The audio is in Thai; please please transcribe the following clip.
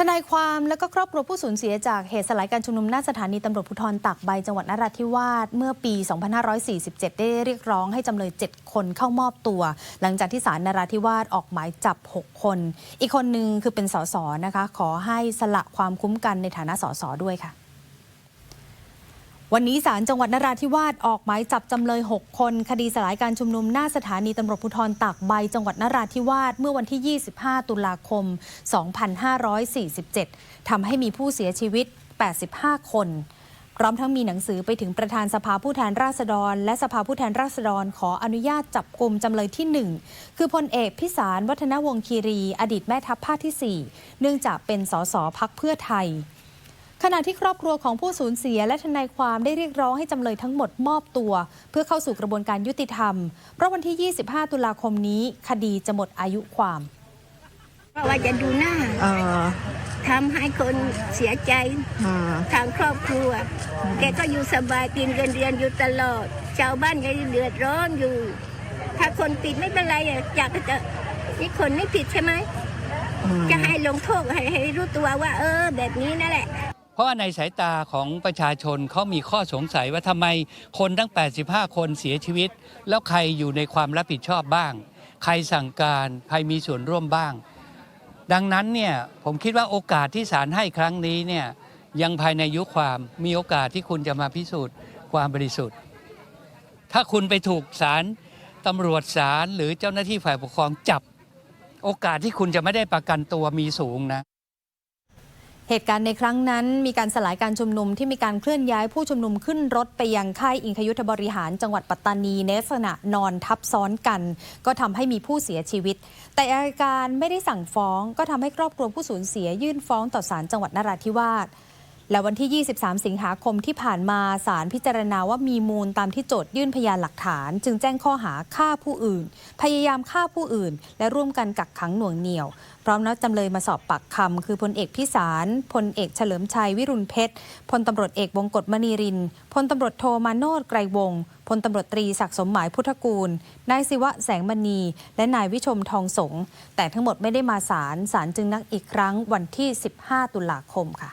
ทนายความและก็ครอบครัวผู้สูญเสียจากเหตุสลายการชุมนุมหน้าสถานีตำรวจภูธรตากใบจังหวัดนราธิวาสเมื่อปี 2547 ได้เรียกร้องให้จำเลย 7 คนเข้ามอบตัว หลังจากที่ศาลนราธิวาสออกหมายจับ 6 คน อีกคนหนึ่งคือเป็นสสนะคะ ขอให้สละความคุ้มกันในฐานะสสด้วยค่ะ วันนี้ศาลจังหวัดนราธิวาสออกหมายจับจำเลย 6 คน คดีสลายการชุมนุมหน้าสถานีตำรวจภูธรตากใบจังหวัดนราธิวาสเมื่อวันที่ 25 ตุลาคม 2547 ทำให้มีผู้เสียชีวิต 85 คน พร้อมทั้งมีหนังสือไปถึงประธานสภาผู้แทนราษฎร และสภาผู้แทนราษฎร ขออนุญาตจับกลุ่มจำเลยที่ 1 คือพลเอกพิสารวัฒนวงคีรี อดีตแม่ทัพภาคที่ 4 เนื่องจากเป็นสสพักเพื่อไทย ขณะที่ครอบครัวของผู้สูญเสียและทนายความได้เรียกร้องให้จำเลยทั้งหมดมอบตัว เพื่อเข้าสู่กระบวนการยุติธรรม เพราะวันที่ 25 ตุลาคมนี้ คดีจะหมดอายุความเพราะว่าจะดูหน้าเออทำให้คนเสียใจเออทางครอบครัว แกก็อยู่สบายกินเงินเดือนอยู่ตลอด ชาวบ้านก็เดือดร้อนอยู่ ถ้าคนผิดไม่เป็นไรอะอยากจะนี่คนไม่ผิดใช่ไหมอืมจะให้ลงโทษให้ให้รู้ตัวว่า เออ แบบนี้นั่นแหละเพ ราะในสายตาของประชาชนเขามีข้อสงสัยว่าทำไมคนทั้ง 85 คนเสียชีวิต แล้วใครอยู่ในความรับผิดชอบบ้าง ใครสั่งการใครมีส่วนร่วมบ้าง ดังนั้นเนี่ยผมคิดว่าโอกาสที่ศาลให้ครั้งนี้เนี่ยยังภายในยุคความมีโอกาสที่คุณจะมาพิสูจน์ความบริสุทธิ์ ถ้าคุณไปถูกศาลตำรวจศาลหรือเจ้าหน้าที่ฝ่ายปกครองจับ โอกาสที่คุณจะไม่ได้ประกันตัวมีสูงนะ เหตุการณ์ในครั้งนั้นมีการสลายการชุมนุมที่มีการเคลื่อนย้ายผู้ชุมนุมขึ้นรถไปยังค่ายอิงคยุทธบริหารจังหวัดปัตตานีในลักษณะนอนทับซ้อนกัน ก็ทำให้มีผู้เสียชีวิต แต่อายการไม่ได้สั่งฟ้อง ก็ทำให้ครอบครัวผู้สูญเสียยื่นฟ้องต่อศาลจังหวัดนราธิวาส และวันที่ 23 สิงหาคมที่ผ่านมาศาลพิจารณาว่ามีมูลตามที่โจทยื่นพยานหลักฐาน จึงแจ้งข้อหาฆ่าผู้อื่น พยายามฆ่าผู้อื่น และร่วมกันกักขังหน่วงเหนี่ยว พร้อมนัดจำเลยมาสอบปากคำคือพลเอกพิสารพลเอกเฉลิมชัยวิรุณเพชรพลตำรวจเอกวงกฎมณีรินพลตำรวจโทมาโนดไกรวงพลตำรวจตรีศักดิ์สมหมายพุทธกูล นายศิวะแสงมณี และนายวิชมทองสงแต่ทั้งหมดไม่ได้มาศาลศาลจึงนัดอีกครั้งวันที่ 15 ตุลาคมค่ะ